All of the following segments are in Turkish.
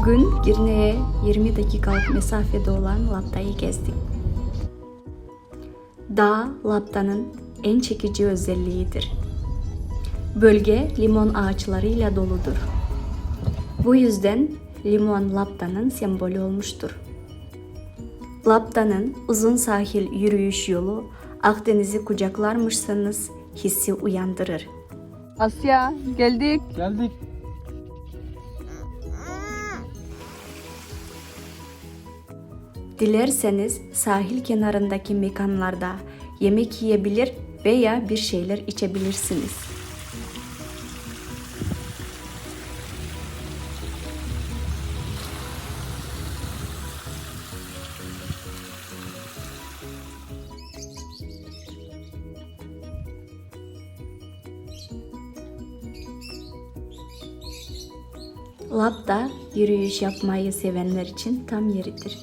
Bugün Girne'ye 20 dakikalık mesafede olan Lapta'yı gezdik. Dağ Lapta'nın en çekici özelliğidir. Bölge limon ağaçlarıyla doludur. Bu yüzden limon Lapta'nın sembolü olmuştur. Lapta'nın uzun sahil yürüyüş yolu Akdeniz'i kucaklarmışsanız hissi uyandırır. Asya geldik. Geldik. Dilerseniz sahil kenarındaki mekanlarda yemek yiyebilir veya bir şeyler içebilirsiniz. Lapta yürüyüş yapmayı sevenler için tam yeridir.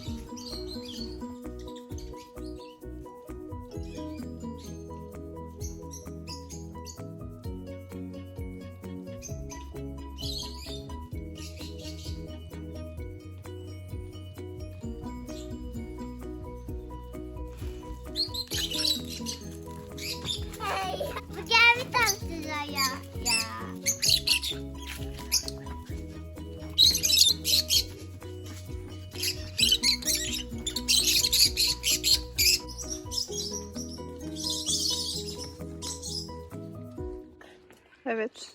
Evet.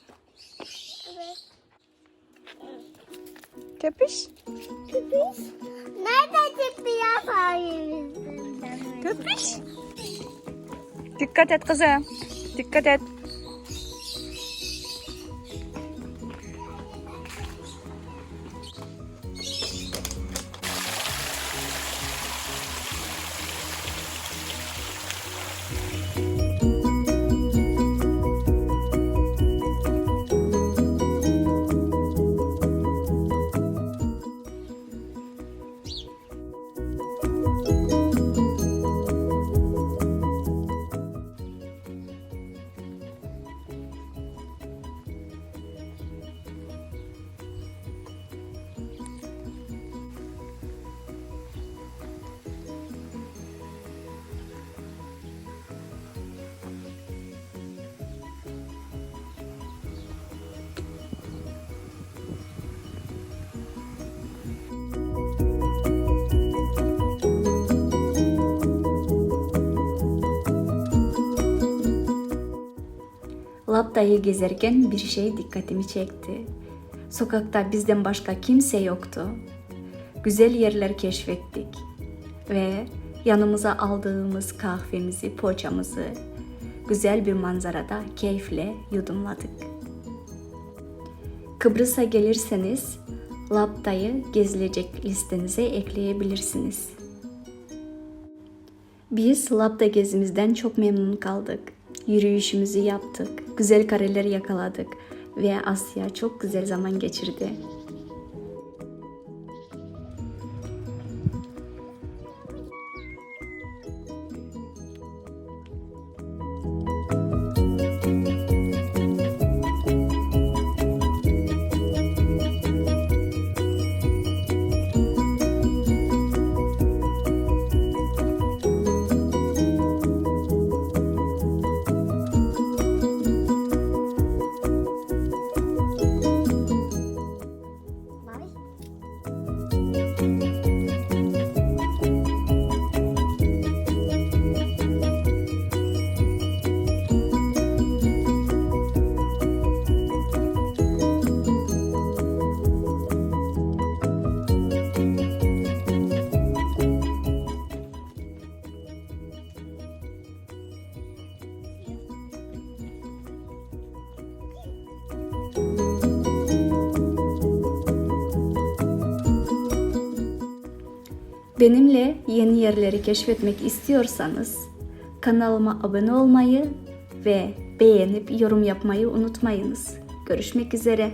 Evet. Köpüş. Köpüş. Nereden çıktı ya sahibimizden? Köpüş. Dikkat et kızım. Dikkat et. Lapta'yı gezerken bir şey dikkatimi çekti. Sokakta bizden başka kimse yoktu. Güzel yerler keşfettik ve yanımıza aldığımız kahvemizi, poğaçamızı güzel bir manzarada keyifle yudumladık. Kıbrıs'a gelirseniz Lapta'yı gezilecek listenize ekleyebilirsiniz. Biz Lapta gezimizden çok memnun kaldık. Yürüyüşümüzü yaptık, güzel kareler yakaladık ve Asya çok güzel zaman geçirdi. Benimle yeni yerleri keşfetmek istiyorsanız kanalıma abone olmayı ve beğenip yorum yapmayı unutmayınız. Görüşmek üzere.